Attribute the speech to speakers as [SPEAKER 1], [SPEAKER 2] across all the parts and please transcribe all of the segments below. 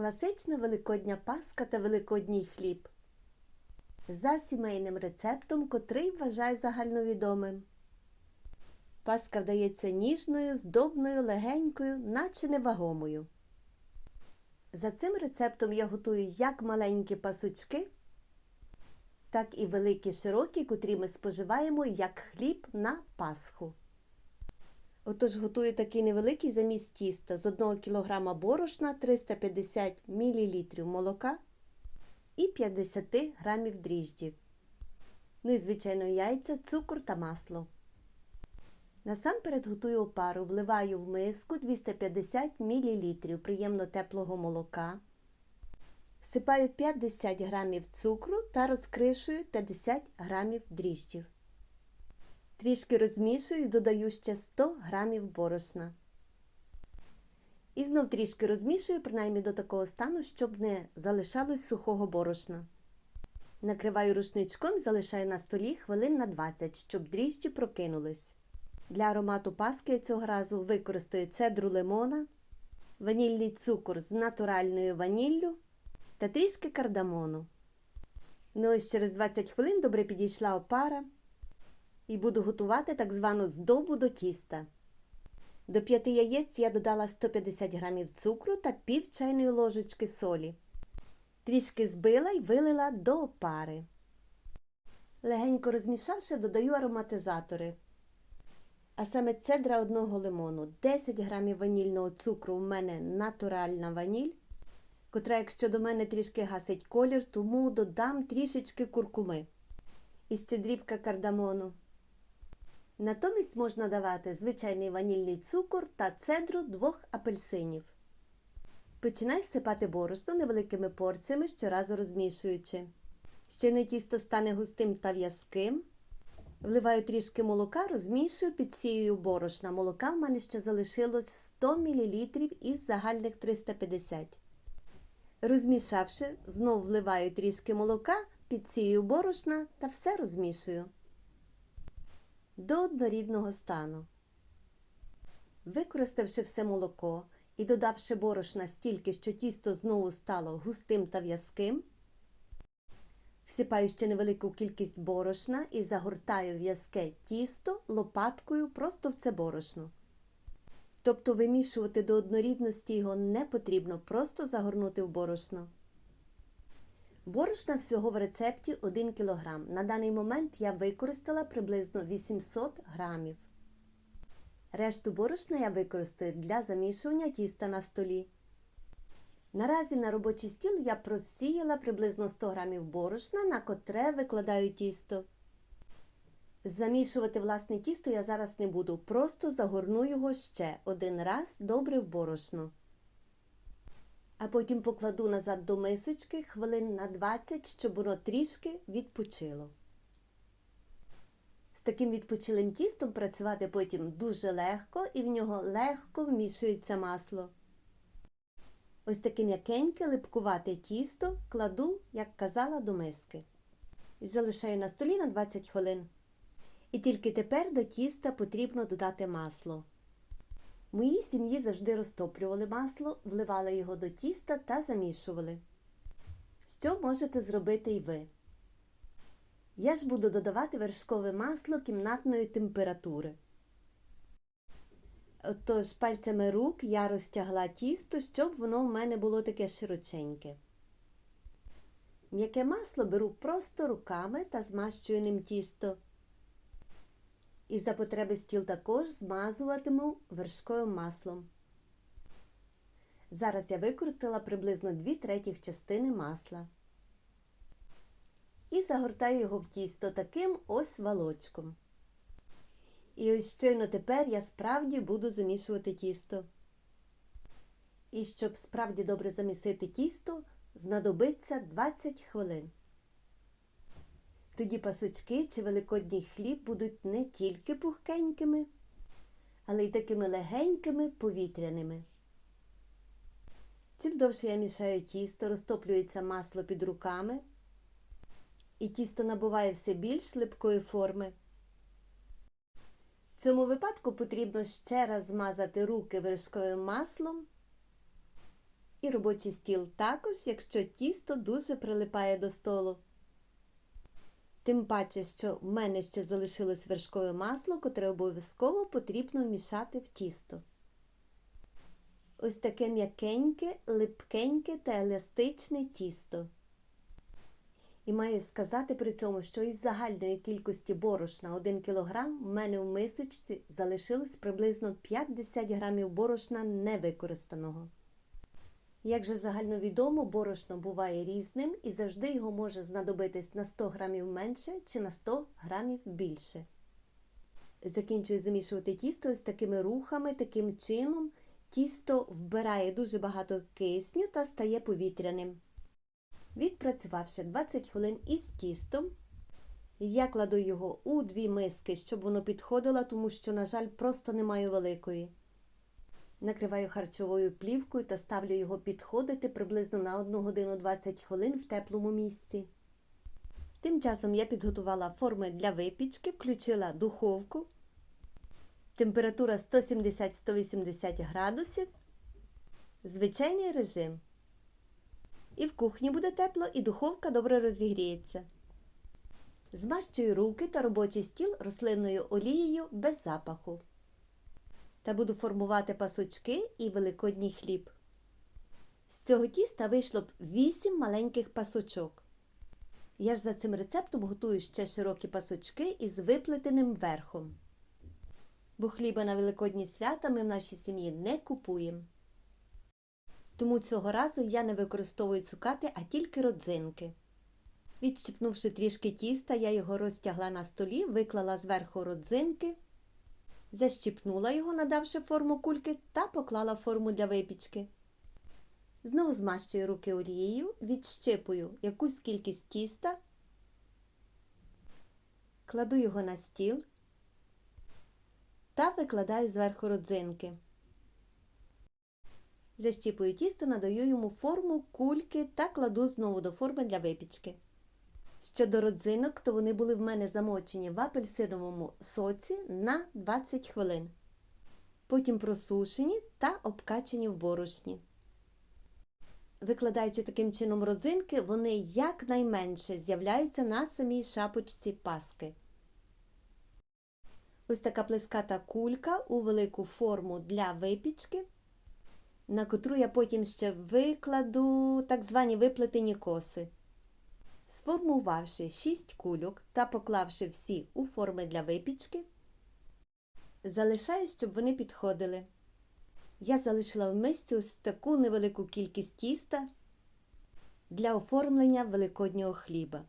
[SPEAKER 1] Класична великодня паска та великодній хліб. За сімейним рецептом, котрий вважаю загальновідомим. Паска вдається ніжною, здобною, легенькою, наче невагомою. За цим рецептом я готую як маленькі пасучки, так і великі широкі, котрі ми споживаємо як хліб на Пасху. Отож готую такий невеликий заміс тіста з 1 кг борошна 350 мл молока і 50 г дріжджів. Ну і, звичайно, яйця, цукор та масло. Насамперед готую опару, вливаю в миску 250 мл приємно теплого молока. Всипаю 50 г цукру та розкришую 50 г дріжджів. Трішки розмішую і додаю ще 100 г борошна. І знов трішки розмішую, принаймні до такого стану, щоб не залишалось сухого борошна. Накриваю рушничком і залишаю на столі хвилин на 20, щоб дріжджі прокинулись. Для аромату паски цього разу використаю цедру лимона, ванільний цукор з натуральною ваніллю та трішки кардамону. Ну ось через 20 хвилин добре підійшла опара і буду готувати так звану здобу до тіста. До 5 яєць я додала 150 г цукру та пів чайної ложечки солі. Трішки збила і вилила до опари. Легенько розмішавши, додаю ароматизатори. А саме цедра одного лимону, 10 г ванільного цукру у мене натуральна ваніль, котра, якщо до мене трішки гасить колір, тому додам трішечки куркуми. І ще кардамону. Натомість можна давати звичайний ванільний цукор та цедру двох апельсинів. Починай всипати борошно невеликими порціями, щоразу розмішуючи. Щойно тісто стане густим та в'язким. Вливаю трішки молока, розмішую, підсіюю борошна. Молока в мене ще залишилось 100 мл із загальних 350 Розмішавши, знов вливаю трішки молока, підсію борошна та все розмішую до однорідного стану. Використавши все молоко і додавши борошна стільки, що тісто знову стало густим та в'язким, всипаю ще невелику кількість борошна і загортаю в'язке тісто лопаткою просто в це борошно. Тобто вимішувати до однорідності його не потрібно, просто загорнути в борошно. Борошна всього в рецепті 1 кг. На даний момент я використала приблизно 800 грамів. Решту борошна я використаю для замішування тіста на столі. Наразі на робочий стіл я просіяла приблизно 100 грамів борошна, на котре викладаю тісто. Замішувати власне тісто я зараз не буду, просто загорну його ще один раз добре в борошно а потім покладу назад до мисочки хвилин на 20, щоб воно трішки відпочило. З таким відпочилим тістом працювати потім дуже легко і в нього легко вмішується масло. Ось таке м'якеньке липкувате тісто кладу, як казала, до миски. І залишаю на столі на 20 хвилин. І тільки тепер до тіста потрібно додати масло. Моїй сім'ї завжди розтоплювали масло, вливали його до тіста та замішували. Що можете зробити і ви? Я ж буду додавати вершкове масло кімнатної температури. Отож, пальцями рук я розтягла тісто, щоб воно в мене було таке широченьке. М'яке масло беру просто руками та змащую ним тісто. І за потреби стіл також змазуватиму вершковим маслом. Зараз я використала приблизно 2 третіх частини масла. І загортаю його в тісто таким ось валочком. І ось щойно тепер я справді буду замішувати тісто. І щоб справді добре замісити тісто, знадобиться 20 хвилин. Тоді пасочки чи великодній хліб будуть не тільки пухкенькими, але й такими легенькими повітряними. Чим довше я мішаю тісто, розтоплюється масло під руками, і тісто набуває все більш липкої форми. В цьому випадку потрібно ще раз змазати руки вершковим маслом І робочий стіл також, якщо тісто дуже прилипає до столу. Тим паче, що в мене ще залишилось вершкове масло, котре обов'язково потрібно вмішати в тісто. Ось таке м'якеньке, липкеньке та еластичне тісто. І маю сказати при цьому, що із загальної кількості борошна 1 кг в мене в мисочці залишилось приблизно 50 грамів борошна невикористаного. Як же загальновідомо, борошно буває різним і завжди його може знадобитись на 100 грамів менше чи на 100 грамів більше. Закінчую замішувати тісто ось такими рухами, таким чином. Тісто вбирає дуже багато кисню та стає повітряним. Відпрацювавши 20 хвилин із тістом, я кладу його у дві миски, щоб воно підходило, тому що, на жаль, просто немає великої. Накриваю харчовою плівкою та ставлю його підходити приблизно на 1 годину 20 хвилин в теплому місці. Тим часом я підготувала форми для випічки, включила духовку. Температура 170-180 градусів. Звичайний режим. І в кухні буде тепло, і духовка добре розігріється. Змащую руки та робочий стіл рослинною олією без запаху. Та буду формувати пасочки і великодній хліб. З цього тіста вийшло б 8 маленьких пасочок. Я ж за цим рецептом готую ще широкі пасочки із виплетеним верхом. Бо хліба на великодні свята ми в нашій сім'ї не купуємо. Тому цього разу я не використовую цукати, а тільки родзинки. Відщипнувши трішки тіста, я його розтягла на столі, виклала зверху родзинки, защіпнула його, надавши форму кульки, та поклала форму для випічки. Знову змащую руки олією, відщипую якусь кількість тіста, кладу його на стіл та викладаю зверху родзинки. Защіпую тісто, надаю йому форму кульки та кладу знову до форми для випічки. Щодо родзинок, то вони були в мене замочені в апельсиновому соці на 20 хвилин. Потім просушені та обкачені в борошні. Викладаючи таким чином родзинки, вони якнайменше з'являються на самій шапочці паски. Ось така плеската кулька у велику форму для випічки на котру я потім ще викладу так звані виплетені коси. Сформувавши 6 кульок та поклавши всі у форми для випічки, залишаю, щоб вони підходили. Я залишила в мисці ось таку невелику кількість тіста для оформлення великоднього хліба.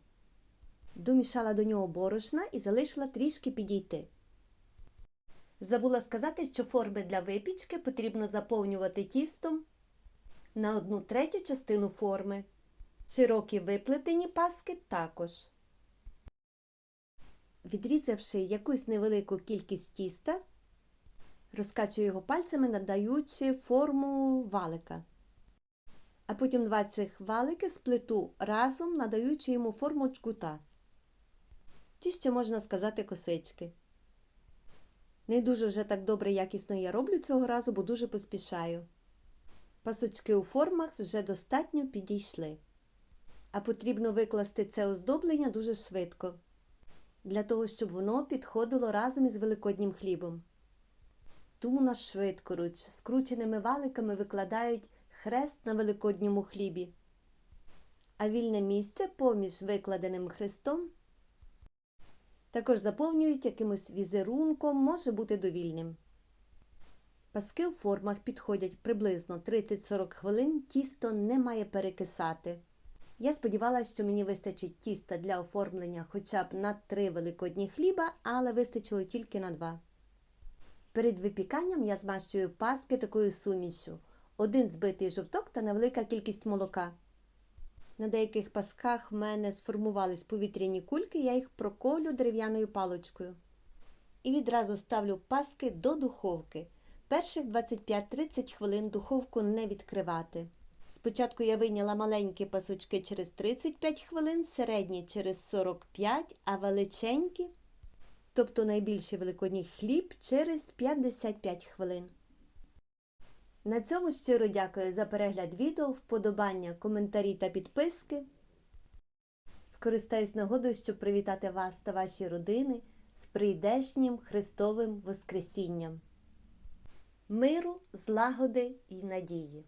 [SPEAKER 1] Домішала до нього борошна і залишила трішки підійти. Забула сказати, що форми для випічки потрібно заповнювати тістом на одну третю частину форми. Широкі виплетені паски також. Відрізавши якусь невелику кількість тіста, розкачую його пальцями, надаючи форму валика. А потім два цих валики сплету разом, надаючи йому форму чкута. Чи ще можна сказати косички. Не дуже вже так добре якісно я роблю цього разу, бо дуже поспішаю. Пасочки у формах вже достатньо підійшли. А потрібно викласти це оздоблення дуже швидко, для того, щоб воно підходило разом із великоднім хлібом. Тому нас швидкоруч скрученими валиками викладають хрест на великодньому хлібі, а вільне місце поміж викладеним хрестом також заповнюють якимось візерунком, може бути довільним. Паски у формах підходять приблизно 30-40 хвилин, тісто не має перекисати. Я сподівалася, що мені вистачить тіста для оформлення хоча б на 3 великодні хліба, але вистачило тільки на 2. Перед випіканням я змащую паски такою сумішю. Один збитий жовток та невелика кількість молока. На деяких пасках в мене сформувались повітряні кульки, я їх проколю дерев'яною палочкою. І відразу ставлю паски до духовки. Перших 25-30 хвилин духовку не відкривати. Спочатку я вийняла маленькі пасочки через 35 хвилин, середні через 45, а величенькі, тобто найбільший великодній хліб через 55 хвилин. На цьому щиро дякую за перегляд відео, вподобання, коментарі та підписки. Скористаюсь нагодою, щоб привітати вас та ваші родини з прийдешнім Христовим Воскресінням. Миру, злагоди і надії.